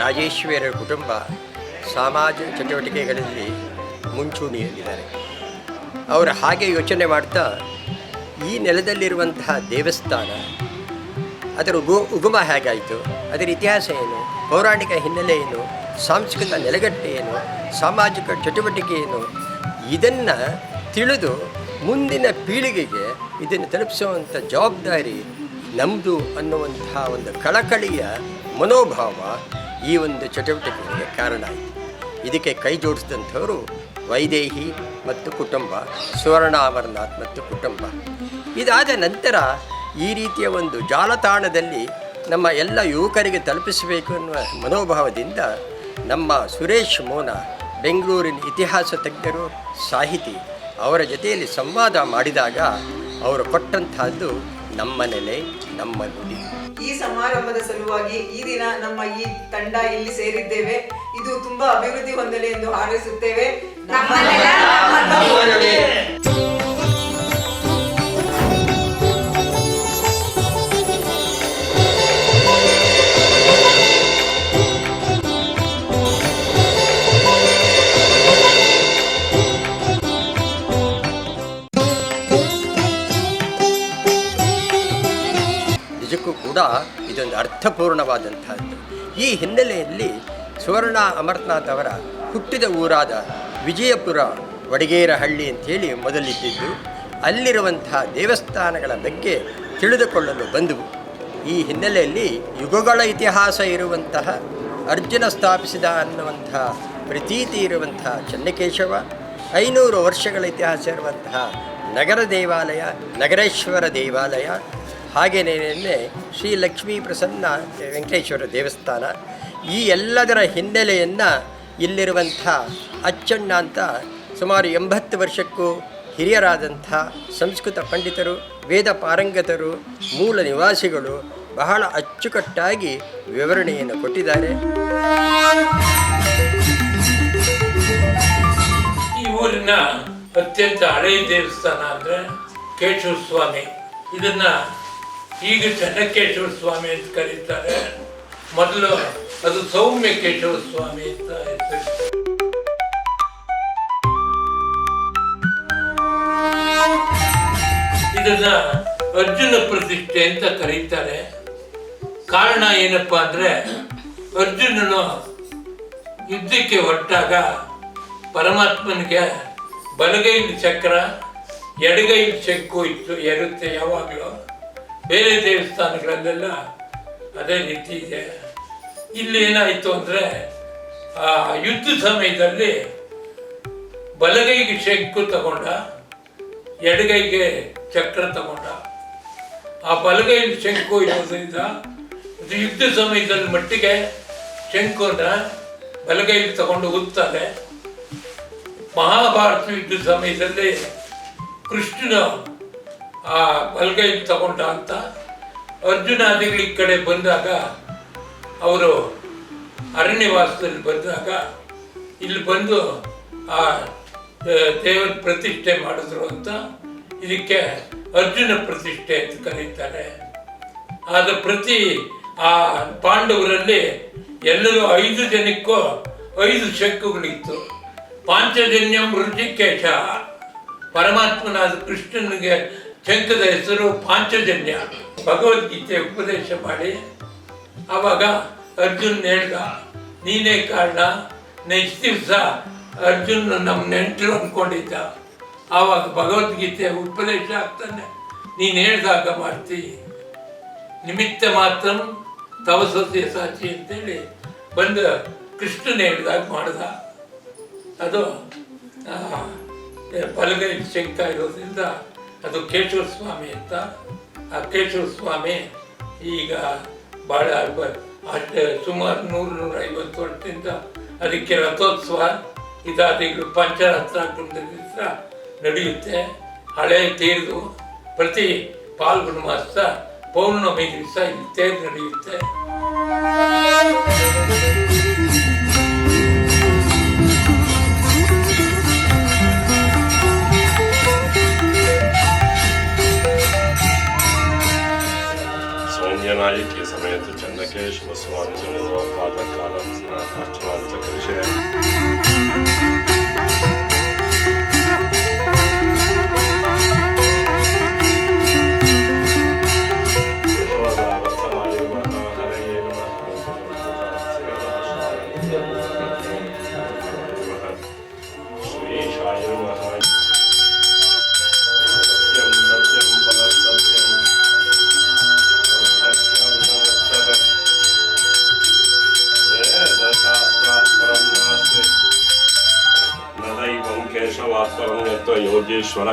ರಾಜೇಶ್ವರಿಯ ಕುಟುಂಬ ಸಮಾಜ ಚಟುವಟಿಕೆಗಳಲ್ಲಿ ಮುಂಚೂಣಿಯಲ್ಲಿದ್ದಾರೆ. ಅವರು ಹಾಗೆ ಯೋಚನೆ ಮಾಡ್ತಾ ಈ ನೆಲದಲ್ಲಿರುವಂತಹ ದೇವಸ್ಥಾನ, ಅದರ ಉಗು, ಉಗಮ ಹೇಗಾಯಿತು, ಅದರ ಇತಿಹಾಸ ಏನು, ಪೌರಾಣಿಕ ಹಿನ್ನೆಲೆ ಏನು, ಸಾಂಸ್ಕೃತಿಕ ನೆಲೆಗಟ್ಟೆ ಏನು, ಸಾಮಾಜಿಕ ಚಟುವಟಿಕೆ ಏನು, ಇದನ್ನು ತಿಳಿದು ಮುಂದಿನ ಪೀಳಿಗೆಗೆ ಇದನ್ನು ತಲುಪಿಸುವಂಥ ಜವಾಬ್ದಾರಿ ನಮ್ಮದು ಅನ್ನುವಂತಹ ಒಂದು ಕಳಕಳಿಯ ಮನೋಭಾವ ಈ ಒಂದು ಚಟುವಟಿಕೆಗೆ ಕಾರಣ ಆಯಿತು ಇದಕ್ಕೆ ಕೈ ಜೋಡಿಸಿದಂಥವರು ವೈದೇಹಿ ಮತ್ತು ಕುಟುಂಬ ಸುವರ್ಣ ಅಮರನಾಥ್ ಮತ್ತು ಕುಟುಂಬ. ಇದಾದ ನಂತರ ಈ ರೀತಿಯ ಒಂದು ಜಾಲತಾಣದಲ್ಲಿ ನಮ್ಮ ಎಲ್ಲ ಯುವಕರಿಗೆ ತಲುಪಿಸಬೇಕು ಅನ್ನುವ ಮನೋಭಾವದಿಂದ ನಮ್ಮ ಸುರೇಶ್ ಮೋನ, ಬೆಂಗಳೂರಿನ ಇತಿಹಾಸ ತಜ್ಞರು, ಸಾಹಿತಿ ಅವರ ಜೊತೆಯಲ್ಲಿ ಸಂವಾದ ಮಾಡಿದಾಗ ಅವರು ಕೊಟ್ಟಂತಹದ್ದು ನಮ್ಮ ನೆಲೆ, ನಮ್ಮ ನುಡಿ. ಸಮಾರಂಭದ ಸಲುವಾಗಿ ಈ ದಿನ ನಮ್ಮ ಈ ತಂಡ ಇಲ್ಲಿ ಸೇರಿದ್ದೇವೆ. ಇದು ತುಂಬಾ ಅಭಿವೃದ್ಧಿ ಹೊಂದಲಿ ಎಂದು ಹಾರೈಸುತ್ತೇವೆ. ಇದೊಂದು ಅರ್ಥಪೂರ್ಣವಾದಂತಹದ್ದು ಈ ಹಿನ್ನೆಲೆಯಲ್ಲಿ ಸುವರ್ಣ ಅಮರನಾಥ್ ಅವರ ಹುಟ್ಟಿದ ಊರಾದ ವಿಜಯಪುರ ವಡಗೇರಹಳ್ಳಿ ಅಂಥೇಳಿ ಮೊದಲಿದ್ದಿದ್ದು ಅಲ್ಲಿರುವಂತಹ ದೇವಸ್ಥಾನಗಳ ಬಗ್ಗೆ ತಿಳಿದುಕೊಳ್ಳಲು ಬಂದವು. ಈ ಹಿನ್ನೆಲೆಯಲ್ಲಿ ಯುಗಗಳ ಇತಿಹಾಸ ಇರುವಂತಹ ಅರ್ಜುನ ಸ್ಥಾಪಿಸಿದ ಅನ್ನುವಂತಹ ಪ್ರತೀತಿ ಇರುವಂತಹ ಚನ್ನಕೇಶವ, ಐನೂರು ವರ್ಷಗಳ ಇತಿಹಾಸ ಇರುವಂತಹ ನಗರ ದೇವಾಲಯ, ನಗರೇಶ್ವರ ದೇವಾಲಯ ಹಾಗೆಯೇ ಶ್ರೀ ಲಕ್ಷ್ಮೀ ಪ್ರಸನ್ನ ವೆಂಕಟೇಶ್ವರ ದೇವಸ್ಥಾನ, ಈ ಎಲ್ಲದರ ಹಿನ್ನೆಲೆಯನ್ನು ಇಲ್ಲಿರುವಂಥ ಅಚ್ಚಣ್ಣ ಅಂತ ಸುಮಾರು ಎಂಬತ್ತು ವರ್ಷಕ್ಕೂ ಹಿರಿಯರಾದಂಥ ಸಂಸ್ಕೃತ ಪಂಡಿತರು, ವೇದ ಪಾರಂಗತರು, ಮೂಲ ನಿವಾಸಿಗಳು ಬಹಳ ಅಚ್ಚುಕಟ್ಟಾಗಿ ವಿವರಣೆಯನ್ನು ಕೊಟ್ಟಿದ್ದಾರೆ. ಈ ಊರಿನ ಅತ್ಯಂತ ಹಳೆಯ ದೇವಸ್ಥಾನ ಅಂದ್ರೆ ಕೇಶವ ಸ್ವಾಮಿ. ಇದನ್ನ ಈಗ ಚೆನ್ನಕೇಶವ ಸ್ವಾಮಿ ಅಂತ ಕರೀತಾರೆ. ಮೊದಲು ಅದು ಸೌಮ್ಯ ಕೇಶವ ಸ್ವಾಮಿ ಅಂತ ಇತ್ತು ಇದನ್ನ ಅರ್ಜುನ ಪ್ರತಿಷ್ಠೆ ಅಂತ ಕರೀತಾರೆ. ಕಾರಣ ಏನಪ್ಪಾ ಅಂದ್ರೆ, ಅರ್ಜುನನು ಯುದ್ಧಕ್ಕೆ ಹೊರಟಾಗ ಪರಮಾತ್ಮನಿಗೆ ಬಲಗೈಲಿ ಚಕ್ರ ಎಡಗೈ ಚೆಕ್ಕು ಇತ್ತು ಎರುತ್ತೆ ಯಾವಾಗಲೂ. ಬೇರೆ ದೇವಸ್ಥಾನಗಳಲ್ಲೆಲ್ಲ ಅದೇ ರೀತಿ ಇದೆ. ಇಲ್ಲಿ ಏನಾಯಿತು ಅಂದರೆ, ಆ ಯುದ್ಧ ಸಮಯದಲ್ಲಿ ಬಲಗೈಗೆ ಶಂಕು ತಗೊಂಡ, ಎಡಗೈಗೆ ಚಕ್ರ ತಗೊಂಡ. ಆ ಬಲಗೈಲಿ ಶಂಕು ಇರೋದ್ರಿಂದ ಯುದ್ಧ ಸಮಯದಲ್ಲಿ ಮಟ್ಟಿಗೆ ಶಂಕುನ ಬಲಗೈಲಿ ತಗೊಂಡು ಉತ್ತಾರೆ ಮಹಾಭಾರತ ಯುದ್ಧ ಸಮಯದಲ್ಲಿ ಕೃಷ್ಣನ ಆ ಬಲಗೈಲಿ ತಗೊಂಡ ಅಂತ ಅರ್ಜುನಾದಿಗಳ ಕಡೆ ಬಂದಾಗ ಅವರು ಅರಣ್ಯವಾಸದಲ್ಲಿ ಬಂದಾಗ ಇಲ್ಲಿ ಬಂದು ಆ ದೇವರ ಪ್ರತಿಷ್ಠೆ ಮಾಡಿದ್ರು ಅಂತ ಇದಕ್ಕೆ ಅರ್ಜುನ ಪ್ರತಿಷ್ಠೆ ಅಂತ ಕರೀತಾರೆ. ಆದ ಪ್ರತಿ ಆ ಪಾಂಡವರಲ್ಲಿ ಎಲ್ಲರೂ ಐದು ಜನಕ್ಕೂ ಐದು ಶಕ್ಕುಗಳಿತ್ತು ಪಾಂಚಜನ್ಯಂ ಋಷಿಕೇಶ ಪರಮಾತ್ಮನಾದ ಕೃಷ್ಣನಿಗೆ ಶಂಕದ ಹೆಸರು ಪಾಂಚಜನ್ಯ. ಭಗವದ್ಗೀತೆ ಉಪದೇಶ ಮಾಡಿ. ಆವಾಗ ಅರ್ಜುನ್ ಹೇಳ್ದ ನೀನೇ ಕಾರಣ ನೆಕ್ಸ್ಟ್ ದಿವಸ ಅರ್ಜುನ್ ನಮ್ಮ ನೆಂಟರು ಅಂದ್ಕೊಂಡಿದ್ದ ಆವಾಗ ಭಗವದ್ಗೀತೆ ಉಪದೇಶ ಆಗ್ತಾನೆ. ನೀನು ಹೇಳ್ದಾಗ ಮಾಡ್ತಿ. ನಿಮಿತ್ತ ಮಾತ್ರ ತವ ಸತ್ಯ ಸಾಚಿ ಅಂತೇಳಿ ಬಂದು ಕೃಷ್ಣನ ಹೇಳ್ದಾಗ ಮಾಡ್ದ. ಅದು ಆ, ಬಲಗೈ ಶಂಕ ಇರೋದ್ರಿಂದ ಅದು ಕೇಶವ ಸ್ವಾಮಿ ಅಂತ. ಆ ಕೇಶವ ಸ್ವಾಮಿ ಈಗ ಭಾಳ ಅಷ್ಟೇ ಸುಮಾರು ನೂರು ನೂರ ಐವತ್ತು ವರ್ಷದಿಂದ ಅದಕ್ಕೆ ರಥೋತ್ಸವ, ಇದಾದಿಗಳು ಪಂಚರತ್ನಾಕ್ರಮದ ದಿವಸ ನಡೆಯುತ್ತೆ. ಹಳೆ ತೇರು ಪ್ರತಿ ಪಾಲ್ಗುಣ ಮಾಸ ಪೌರ್ಣಮಿ ದಿವಸ ಇಲ್ಲಿ ತೇರು ನಡೆಯುತ್ತೆ. Association was formed to develop public columns in the actual education. ಅಥವಾ ಯೋಗೇಶ್ವರ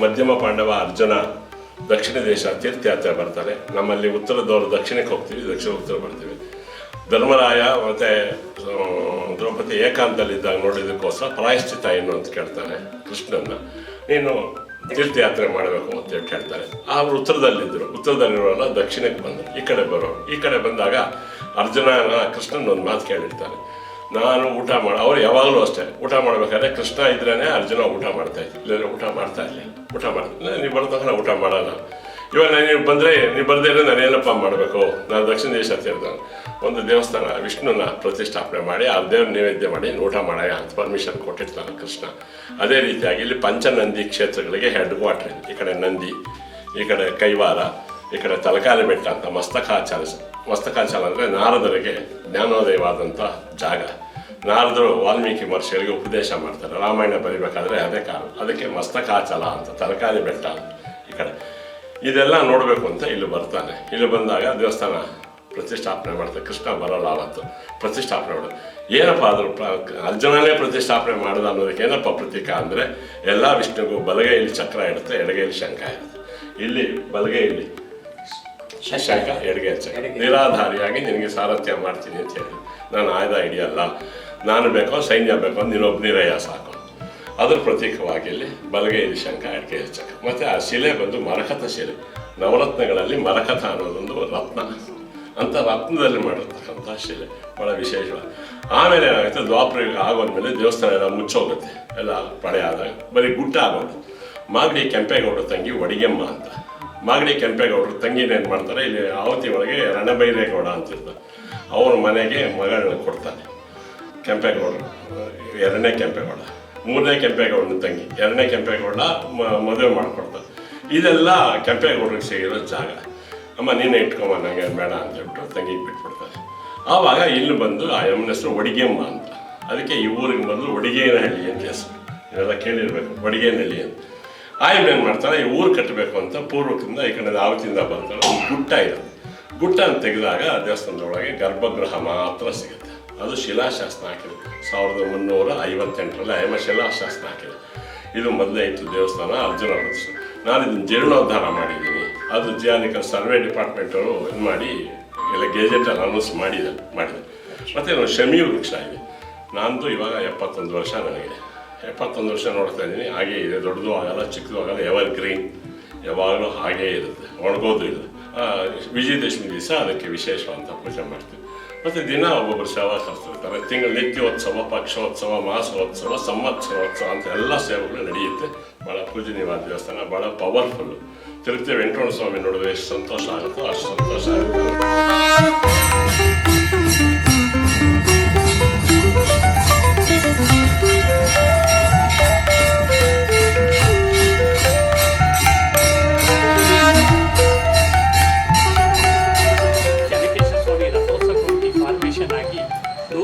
ಮಧ್ಯಮ ಪಾಂಡವ ಅರ್ಜುನ ದಕ್ಷಿಣ ದೇಶ ತೀರ್ಥಯಾತ್ರೆ ಬರ್ತಾರೆ ನಮ್ಮಲ್ಲಿ ಉತ್ತರದವರು ದಕ್ಷಿಣಕ್ಕೆ ಹೋಗ್ತೀವಿ, ದಕ್ಷಿಣ ಉತ್ತರ ಬರ್ತೀವಿ ಧರ್ಮರಾಯ ಮತ್ತು ದ್ರೌಪದಿ ಏಕಾಂತದಲ್ಲಿದ್ದಾಗ ನೋಡಿದಕ್ಕೋಸ್ಕರ ಪ್ರಾಯಶ್ಚಿತ ಏನು ಅಂತ ಕೇಳ್ತಾನೆ ಕೃಷ್ಣನ ನೀನು ತೀರ್ಥಯಾತ್ರೆ ಮಾಡಬೇಕು ಅಂತ ಕೇಳ್ತಾರೆ. ಅವರು ಉತ್ತರದಲ್ಲಿದ್ದರು ಉತ್ತರದಲ್ಲಿರೋಲ್ಲ ದಕ್ಷಿಣಕ್ಕೆ ಬಂದರು. ಈ ಕಡೆ ಬರೋರು. ಈ ಕಡೆ ಬಂದಾಗ ಅರ್ಜುನನ ಕೃಷ್ಣನ ಒಂದು ಮಾತು ಕೇಳಿರ್ತಾರೆ. ನಾನು ಊಟ ಮಾಡ, ಅವ್ರು ಯಾವಾಗಲೂ ಅಷ್ಟೇ. ಊಟ ಮಾಡಬೇಕಾದ್ರೆ ಕೃಷ್ಣ ಇದ್ರೇನೆ ಅರ್ಜುನ ಊಟ ಮಾಡ್ತಾ ಇದ್ದ, ಇಲ್ಲಾಂದ್ರೆ ಊಟ ಮಾಡ್ತಾ ಇಲ್ಲ ಊಟ ಮಾಡ್ತಾ ನೀವು ಬರ್ದಾಗ ಊಟ ಮಾಡಲ್ಲ. ಇವಾಗ ನೀವು ಬಂದರೆ, ನೀವು ಬರದೇ ಇದ್ರೆ ನಾನು ಏನಪ್ಪ ಮಾಡಬೇಕು? ನಾನು ದಕ್ಷಿಣ ದೇಶ ಸೇರಿದ ಒಂದು ದೇವಸ್ಥಾನ ವಿಷ್ಣುನ ಪ್ರತಿಷ್ಠಾಪನೆ ಮಾಡಿ, ಆ ದೇವ್ರ ನೈವೇದ್ಯ ಮಾಡಿ, ಊಟ ಮಾಡಾಗ ಅಂತ ಪರ್ಮಿಷನ್ ಕೊಟ್ಟಿರ್ತಾನೆ ಕೃಷ್ಣ. ಅದೇ ರೀತಿಯಾಗಿ ಇಲ್ಲಿ ಪಂಚನಂದಿ ಕ್ಷೇತ್ರಗಳಿಗೆ ಹೆಡ್ ಕ್ವಾರ್ಟರ್ ಈ ಕಡೆ ನಂದಿ, ಈ ಕಡೆ ಕೈವಾರ, ಈ ಕಡೆ ತಲಕಾಲಿ ಬೆಟ್ಟ ಅಂತ ಮಸ್ತಕಾಚಾರ ಮಸ್ತಕಾಚಾರ ಅಂದರೆ ನಾರದರಿಗೆ ಜ್ಞಾನೋದಯವಾದಂಥ ಜಾಗ. ನಾರದರು ವಾಲ್ಮೀಕಿ ಮಹರ್ಷಿಗಳಿಗೆ ಉಪದೇಶ ಮಾಡ್ತಾರೆ. ರಾಮಾಯಣ ಬರಿಬೇಕಾದ್ರೆ ಅದೇ ಕಾರಣ ಅದಕ್ಕೆ ಮಸ್ತಕಾಚಲ ಅಂತ, ತಲಕಾಲಿ ಬೆಟ್ಟ ಈ ಕಡೆ. ಇದೆಲ್ಲ ನೋಡಬೇಕು ಅಂತ ಇಲ್ಲಿ ಬರ್ತಾನೆ. ಇಲ್ಲಿ ಬಂದಾಗ ದೇವಸ್ಥಾನ ಪ್ರತಿಷ್ಠಾಪನೆ ಮಾಡ್ತಾರೆ ಕೃಷ್ಣ ಬರಲ್ಲ ಅವತ್ತು ಪ್ರತಿಷ್ಠಾಪನೆ ಮಾಡೋದು. ಏನಪ್ಪ ಅದ್ರ ಪ್ರ- ಅರ್ಜುನನೇ ಪ್ರತಿಷ್ಠಾಪನೆ ಮಾಡೋದು ಅನ್ನೋದಕ್ಕೆ ಏನಪ್ಪ ಪ್ರತೀಕ ಅಂದರೆ ಎಲ್ಲ ವಿಷ್ಣುಗೂ ಬಲಗೈಯಲ್ಲಿ ಚಕ್ರ ಇರುತ್ತೆ ಎಡಗೈಯಲ್ಲಿ ಶಂಕ ಇರುತ್ತೆ. ಇಲ್ಲಿ ಬಲಗೈಯಲ್ಲಿ ಶಂಕ ಎಡಗೈ ಚಕ್ರ. ನಿರಾಧಾರಿಯಾಗಿ ನಿನಗೆ ಸಾರಥ್ಯ ಮಾಡ್ತೀನಿ ಅಂತ ಹೇಳಿ. ನಾನು ಆಯ್ದ ಹಿಡಿಯಲ್ಲ ನಾನು ಬೇಕೋ ಸೈನ್ಯ ಬೇಕೋ ನೀನೊಬ್ಬನಿರಯ್ಯ ಸಾಕು. ಅದ್ರ ಪ್ರತೀಕವಾಗಿ ಇಲ್ಲಿ ಬಲಗೈಯಲ್ಲಿ ಶಂಕ ಎಡಗೈಯಲ್ಲಿ ಚಕ್ರ. ಮತ್ತು ಆ ಶಿಲೆ ಬಂದು ಮರಕಥ ಶಿಲೆ. ನವರತ್ನಗಳಲ್ಲಿ ಮರಕಥ ಅನ್ನೋದೊಂದು ರತ್ನ. ಅಂತ ರತ್ನದಲ್ಲಿ ಮಾಡಿರ್ತಕ್ಕಂಥ ಶಿಲೆ. ಭಾಳ ವಿಶೇಷವಾಗಿ ಆಮೇಲೆ ಏನಾಗುತ್ತೆ? ದ್ವಾಪರ ಆಗೋದ್ಮೇಲೆ ದೇವಸ್ಥಾನ ಎಲ್ಲ ಮುಚ್ಚೋಗುತ್ತೆ. ಎಲ್ಲ ಪಡೆ ಆದಾಗ. ಬರೀ ಗುಡ್ಡ ಆಗೋದು. ಮಾಗಡಿ ಕೆಂಪೇಗೌಡರ ತಂಗಿ ಒಡಿಗೆಮ್ಮ ಅಂತ. ಮಾಗಡಿ ಕೆಂಪೇಗೌಡರು ತಂಗಿನ ಏನು ಮಾಡ್ತಾರೆ? ಇಲ್ಲಿ ಆವತಿ ಒಳಗೆ ರಣಬೈರೇಗೌಡ ಅಂತಿರ್ತಾರೆ ಅವ್ರ ಮನೆಗೆ ಮಗಳನ್ನ ಕೊಡ್ತಾನೆ ಕೆಂಪೇಗೌಡರು ಎರಡನೇ ಕೆಂಪೇಗೌಡ. ಮೂರನೇ ಕೆಂಪೇಗೌಡನ ತಂಗಿ. ಎರಡನೇ ಕೆಂಪೇಗೌಡ ಮದುವೆ ಮಾಡಿಕೊಡ್ತಾರೆ. ಇದೆಲ್ಲ ಕೆಂಪೇಗೌಡರಿಗೆ ಸಿಗಿರೋ ಜಾಗ. ಅಮ್ಮ, ನೀನೇ ಇಟ್ಕೊಂಬ ನನಗೆ ಬೇಡ ಅಂತ ಹೇಳ್ಬಿಟ್ಟು ತಂಗಿಗೆ ಬಿಟ್ಬಿಡ್ತಾರೆ. ಆವಾಗ ಇಲ್ಲಿ ಬಂದು ಆ ಯಮ್ಮನ ಹೆಸರು ಒಡಿಗೆಮ್ಮ ಅಂತ. ಅದಕ್ಕೆ ಈ ಊರಿಗೆ ಬಂದು ಒಡಿಗೇನಹಳ್ಳಿ ಅಂತ ಹೆಸರು. ಇವೆಲ್ಲ ಕೇಳಿರ್ಬೇಕು, ಒಡಿಗೇನಹಳ್ಳಿ ಅಂತ. ಏನು ಮಾಡ್ತಾರೆ ಈ ಊರು ಕಟ್ಟಬೇಕು ಅಂತ ಪೂರ್ವಕ್ಕಿಂದ ಈ ಕಡೆ ಆವತ್ತಿಂದ ಬರ್ತಾರೆ ಒಂದು ಗುಟ್ಟ ಇರುತ್ತೆ ಗುಟ್ಟನ ತೆಗೆದಾಗ ದೇವಸ್ಥಾನದೊಳಗೆ ಗರ್ಭಗೃಹ ಮಾತ್ರ ಸಿಗುತ್ತೆ. ಅದು ಶಿಲಾಶಾಸನ ಹಾಕಿದೆ. ಸಾವಿರದ ಮುನ್ನೂರ ಐವತ್ತೆಂಟರಲ್ಲಿ ಅಯಮ ಶಿಲಾಶಾಸನ ಹಾಕಿದೆ. ಇದು ಮೊದಲೇ ಇತ್ತು ದೇವಸ್ಥಾನ, ಅರ್ಜುನ ನಾನು ಇದನ್ನು ಜೀರ್ಣೋದ್ಧಾರ ಮಾಡಿದ್ದೀನಿ. ಅದು ಜಿಯಾನಿಕಲ್ ಸರ್ವೆ ಡಿಪಾರ್ಟ್ಮೆಂಟವರು ಇದು ಮಾಡಿ, ಎಲ್ಲ ಗೆಜೆಟಲ್ಲಿ ಅನೌನ್ಸ್ ಮಾಡಿದೆ ಮಾಡಿದೆ. ಮತ್ತು ನಾವು ಶಮಿ ವೃಕ್ಷ ಇದೆ. ನಾನು ಇವಾಗ ಎಪ್ಪತ್ತೊಂದು ವರ್ಷ ನನಗೆ ಎಪ್ಪತ್ತೊಂದು ವರ್ಷ ನೋಡ್ತಾ ಇದ್ದೀನಿ. ಹಾಗೆ ಇದೆ, ದೊಡ್ಡದು ಆಗಲ್ಲ, ಚಿಕ್ಕದು ಆಗಲ್ಲ ಎವರ್ ಗ್ರೀನ್ ಯಾವಾಗಲೂ ಹಾಗೇ ಇರುತ್ತೆ, ಒಣಗೋದು ಇಲ್ಲ. ವಿಜಯದಶಮಿ ದಿವಸ ಅದಕ್ಕೆ ವಿಶೇಷವಾದಂಥ ಪೂಜೆ ಮಾಡ್ತೀವಿ. ಮತ್ತು ದಿನ ಒಬ್ಬೊಬ್ಬರು ಸೇವಾ ಕರ್ತಿರ್ತಾರೆ ತಿಂಗಳ ನಿತ್ಯೋತ್ಸವ ಪಕ್ಷೋತ್ಸವ ಮಾಸೋತ್ಸವ ಸಂವತ್ಸರೋತ್ಸವ ಅಂತ ಎಲ್ಲ ಸೇವೆಗಳು ನಡೆಯುತ್ತೆ. ಭಾಳ ಪೂಜನೀಯವಾದ ದೇವಸ್ಥಾನ ಭಾಳ ಪವರ್ಫುಲ್ಲು. ತಿರುಪತಿ ವೆಂಕಟರಮಣ ಸ್ವಾಮಿ ನೋಡಿದ್ರೆ ಎಷ್ಟು ಸಂತೋಷ ಆಗುತ್ತೋ ಅಷ್ಟು ಸಂತೋಷ ಆಗುತ್ತೆ.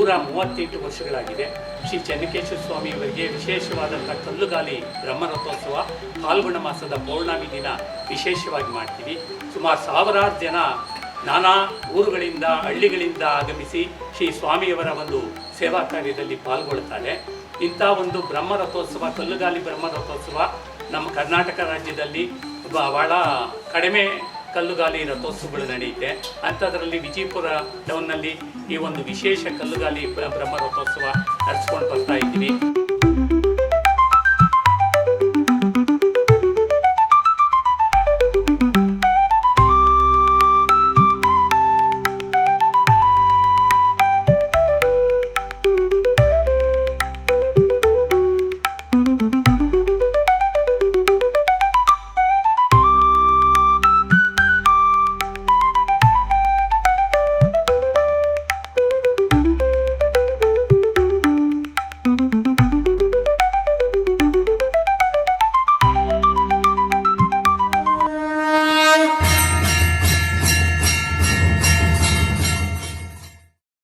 ನೂರ ಮೂವತ್ತೆಂಟು ವರ್ಷಗಳಾಗಿದೆ. ಶ್ರೀ ಚೆನ್ನಕೇಶ್ವರ ಸ್ವಾಮಿಯವರಿಗೆ ವಿಶೇಷವಾದಂಥ ಕಲ್ಲುಗಾಲಿ ಬ್ರಹ್ಮರಥೋತ್ಸವ ಫಾಲ್ಗುಣ ಮಾಸದ ಪೌರ್ಣಮಿ ದಿನ ವಿಶೇಷವಾಗಿ ಮಾಡ್ತೀವಿ. ಸುಮಾರು ಸಾವಿರಾರು ಜನ ನಾನಾ ಊರುಗಳಿಂದ, ಹಳ್ಳಿಗಳಿಂದ ಆಗಮಿಸಿ ಶ್ರೀ ಸ್ವಾಮಿಯವರ ಒಂದು ಸೇವಾ ಕಾರ್ಯದಲ್ಲಿ ಪಾಲ್ಗೊಳ್ತಾರೆ ಇಂಥ ಒಂದು ಬ್ರಹ್ಮರಥೋತ್ಸವ, ಕಲ್ಲುಗಾಲಿ ಬ್ರಹ್ಮರಥೋತ್ಸವ ನಮ್ಮ ಕರ್ನಾಟಕ ರಾಜ್ಯದಲ್ಲಿ ಬಹಳ ಕಡಿಮೆ ಕಲ್ಲುಗಾಲಿ ರಥೋತ್ಸವಗಳು ನಡೆಯುತ್ತೆ. ಅಂಥದ್ರಲ್ಲಿ ವಿಜಯಪುರ ಟೌನ್ನಲ್ಲಿ ಈ ಒಂದು ವಿಶೇಷ ಕಲ್ಲುಗಾಲಿ ಬ್ರ- ಬ್ರಹ್ಮ ರಥೋತ್ಸವ ನಡೆಸ್ಕೊಂಡು ಬರ್ತಾ ಇದ್ದೀವಿ.